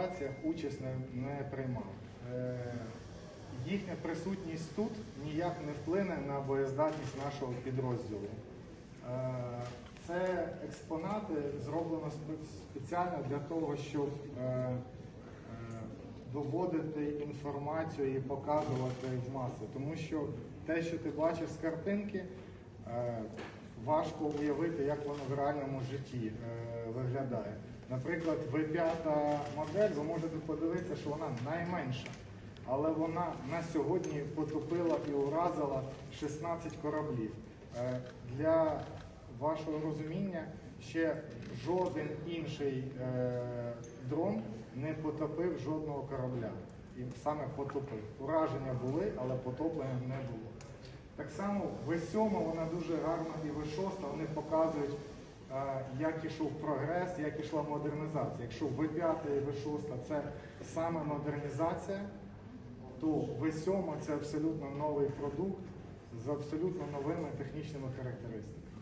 операціях участь не, не приймав. Е, їхня присутність тут ніяк не вплине на боєздатність нашого підрозділу. Е, Це експонати зроблено спе- спеціально для того, щоб е, е, доводити інформацію і показувати в маси. Тому що те, що ти бачиш з картинки, е, важко уявити, як воно в реальному житті е, виглядає. Наприклад, V5 модель, ви можете подивитися, що вона найменша, але вона на сьогодні потопила і уразила 16 кораблів. Е, Для вашого розуміння, ще жоден інший е, дрон не потопив жодного корабля. І саме потопив. Ураження були, але потоплення не було. Так само В7 вона дуже гарна і В6, вони показують, е, як ішов прогрес, як ішла модернізація. Якщо В5 і В6 це саме модернізація, то В7 це абсолютно новий продукт з абсолютно новими технічними характеристиками.